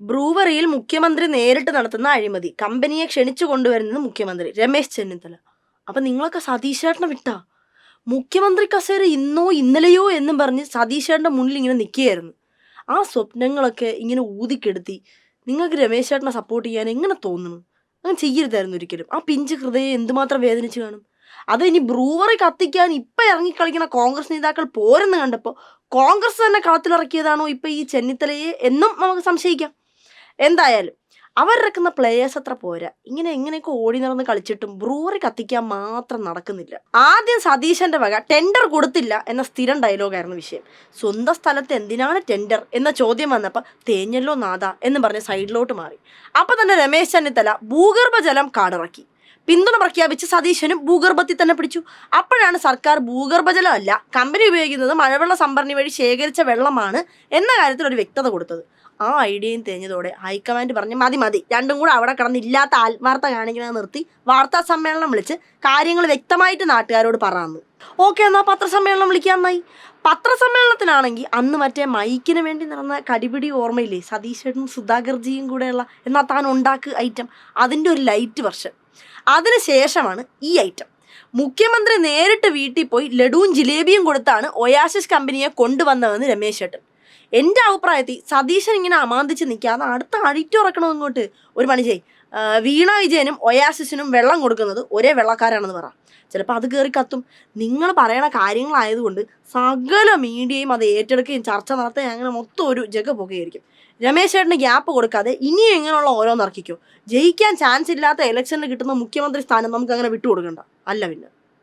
ബ്രൂവറിയിൽ മുഖ്യമന്ത്രി നേരിട്ട് നടത്തുന്ന അഴിമതി. കമ്പനിയെ ക്ഷണിച്ചു കൊണ്ടുവരുന്നത് മുഖ്യമന്ത്രി. രമേശ് ചെന്നിത്തല. അപ്പൊ നിങ്ങളൊക്കെ സതീശേട്ടനെ വിട്ടാ? മുഖ്യമന്ത്രി കസേര ഇന്നോ ഇന്നലെയോ എന്നും പറഞ്ഞ് സതീശേട്ടന്റെ മുന്നിൽ ഇങ്ങനെ നിൽക്കുകയായിരുന്നു. ആ സ്വപ്നങ്ങളൊക്കെ ഇങ്ങനെ ഊതിക്കെടുത്തി നിങ്ങൾക്ക് രമേശ് ചേട്ടനെ സപ്പോർട്ട് ചെയ്യാൻ എങ്ങനെ തോന്നുന്നു? അങ്ങനെ ചെയ്യരുതായിരുന്നു ഒരിക്കലും. ആ പിഞ്ച് ഹൃദയം എന്തുമാത്രം വേദനിച്ചു കാണും? അത് ഇനി ബ്രൂവറി കത്തിക്കാൻ ഇപ്പം ഇറങ്ങിക്കളിക്കുന്ന കോൺഗ്രസ് നേതാക്കൾ പോരെന്ന് കണ്ടപ്പോൾ കോൺഗ്രസ് തന്നെ കളത്തിലിറക്കിയതാണോ ഇപ്പം ഈ ചെന്നിത്തലയെ എന്നും നമുക്ക് സംശയിക്കാം. എന്തായാലും അവരിറക്കുന്ന പ്ലേയേഴ്സ് അത്ര പോരാ. ഇങ്ങനെ എങ്ങനെയൊക്കെ ഓടി നടന്ന് കളിച്ചിട്ടും ബ്രൂവറി കത്തിക്കാൻ മാത്രം നടക്കുന്നില്ല. ആദ്യം സതീശന്റെ വക ടെൻഡർ കൊടുത്തില്ല എന്ന സ്ഥിരം ഡയലോഗായിരുന്നു വിഷയം. സ്വന്തം സ്ഥലത്ത് എന്തിനാണ് ടെൻഡർ എന്ന ചോദ്യം വന്നപ്പോൾ തേഞ്ഞല്ലോ നാഥ എന്ന് പറഞ്ഞ് സൈഡിലോട്ട് മാറി. അപ്പൊ തന്നെ രമേശ് ചെന്നിത്തല ഭൂഗർഭജലം കാടിറക്കി. പിന്തുണ പ്രഖ്യാപിച്ച് സതീശനും ഭൂഗർഭത്തിൽ തന്നെ പിടിച്ചു. അപ്പോഴാണ് സർക്കാർ ഭൂഗർഭജലം അല്ല കമ്പനി ഉപയോഗിക്കുന്നത് മഴവെള്ള സംഭരണി വഴി ശേഖരിച്ച വെള്ളമാണ് എന്ന കാര്യത്തിൽ ഒരു വ്യക്തത കൊടുത്തത്. ആ ഐഡിയയും തേഞ്ഞതോടെ ഹൈക്കമാൻഡ് പറഞ്ഞ് മതി മതി. രണ്ടും കൂടെ അവിടെ കിടന്ന് ഇല്ലാത്ത ആത്മാർത്ഥ കാണിക്കുന്നത് നിർത്തി വാർത്താ സമ്മേളനം വിളിച്ച് കാര്യങ്ങൾ വ്യക്തമായിട്ട് നാട്ടുകാരോട് പറഞ്ഞു ഓക്കെ എന്നാൽ പത്രസമ്മേളനം വിളിക്കാൻ നായി പത്രസമ്മേളനത്തിനാണെങ്കിൽ അന്ന് മറ്റേ മൈക്കിന് വേണ്ടി നടന്ന കടിപിടി ഓർമ്മയില്ലേ? സതീശനും സുധാകർജിയും കൂടെയുള്ള എന്നാൽ താൻ ഉണ്ടാക്ക് ഐറ്റം? അതിന്റെ ഒരു ലൈറ്റ് വെർഷൻ അതിന് ശേഷമാണ് ഈ ഐറ്റം. മുഖ്യമന്ത്രി നേരിട്ട് വീട്ടിൽ പോയി ലഡുവും ജിലേബിയും കൊടുത്താണ് ഒയാസിസ് കമ്പനിയെ കൊണ്ടുവന്നതെന്ന് രമേശ് ചേട്ടൻ എന്റെ അഭിപ്രായത്തിൽ സതീശൻ ഇങ്ങനെ അമാന്തിച്ച് നിൽക്കാതെ അടുത്ത അഴിറ്റുറക്കണം ഇങ്ങോട്ട്? ഒരു പണി ചെയ് വീണ വിജയനും ഒയാസിസിനും വെള്ളം കൊടുക്കുന്നത് ഒരേ വെള്ളക്കാരാണെന്ന് പറ. ചിലപ്പോൾ അത് കയറി കത്തും. നിങ്ങൾ പറയണ കാര്യങ്ങളായതുകൊണ്ട് സകല മീഡിയയും അത് ഏറ്റെടുക്കുകയും ചർച്ച നടത്തുകയും അങ്ങനെ മൊത്തം ഒരു ജഗ പോകുകയായിരിക്കും രമേശ് ചേട്ടന് ഗ്യാപ്പ് കൊടുക്കാതെ ഇനിയും ഇങ്ങനെയുള്ള ഓരോന്ന് ഇറക്കിക്കോ ജയിക്കാൻ ചാൻസ് ഇല്ലാത്ത ഇലക്ഷനിൽ കിട്ടുന്ന മുഖ്യമന്ത്രി സ്ഥാനം നമുക്ക് അങ്ങനെ വിട്ടുകൊടുക്കണ്ട. അല്ല പിന്നെ.